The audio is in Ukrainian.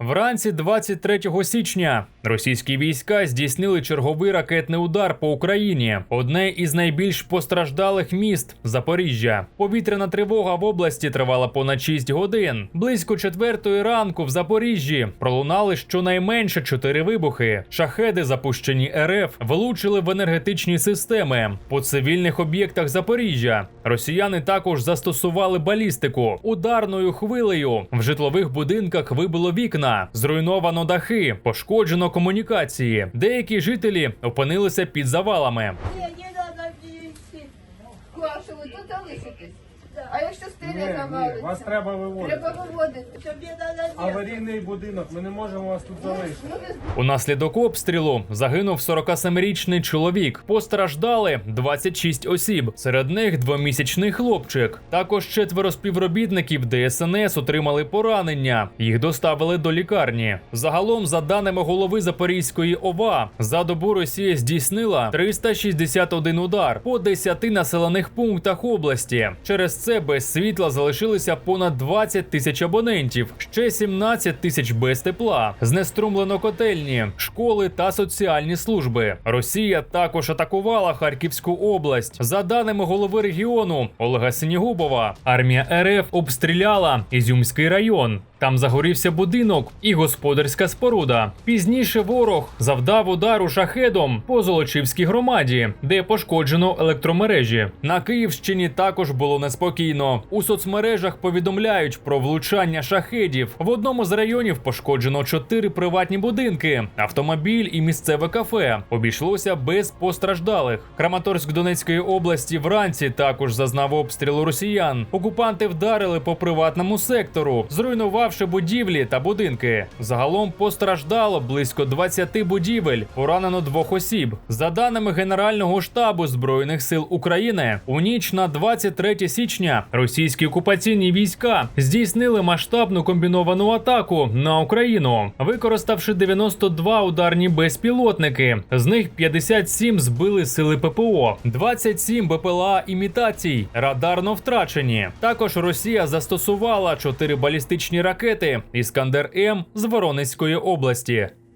Вранці 23 січня російські війська здійснили черговий ракетний удар по Україні. Одне із найбільш постраждалих міст Запоріжжя. Повітряна тривога в області тривала понад 6 годин. Близько четвертої ранку в Запоріжжі пролунали щонайменше чотири вибухи. Шахеди, запущені РФ, влучили в енергетичні системи по цивільних об'єктах Запоріжжя. Росіяни також застосували балістику. Ударною хвилею в житлових будинках вибило вікна, зруйновано дахи, пошкоджено комунікації. Деякі жителі опинилися під завалами. Ні, ні, надо бігти. Клашу, ви тут залишитесь. А якщо стріля ні, вас треба виводити. Треба виводити. Аварійний будинок, ми не можемо вас тут залишити. Ну, Унаслідок обстрілу загинув 47-річний чоловік. Постраждали 26 осіб. Серед них двомісячний хлопчик. Також четверо співробітників ДСНС отримали поранення. Їх доставили до лікарні. Загалом, за даними голови Запорізької ОВА, за добу Росія здійснила 361 удар по 10 населених пунктах області. Через це без світла залишилися понад 20 тисяч абонентів, ще 17 тисяч без тепла. Знеструмлено котельні, школи та соціальні служби. Росія також атакувала Харківську область. За даними голови регіону Олега Синігубова, армія РФ обстріляла Ізюмський район. Там загорівся будинок і господарська споруда. Пізніше ворог завдав удару шахедом по Золочівській громаді, де пошкоджено електромережі. На Київщині також було неспокійно. У соцмережах повідомляють про влучання шахедів. В одному з районів пошкоджено чотири приватні будинки, автомобіль і місцеве кафе. Обійшлося без постраждалих. Краматорськ Донецької області вранці також зазнав обстрілу росіян. Окупанти вдарили по приватному сектору, зруйнувавши будівлі та будинки. Загалом постраждало близько 20 будівель, поранено двох осіб. За даними Генерального штабу збройних сил України, у ніч на 23 січня російські окупаційні війська здійснили масштабну комбіновану атаку на Україну, використавши 92 ударні безпілотники. З них 57 збили сили ППО, 27 БПЛА імітацій, радарно втрачені. Також Росія застосувала 4 балістичні ракети Іскандер М з Воронезької області.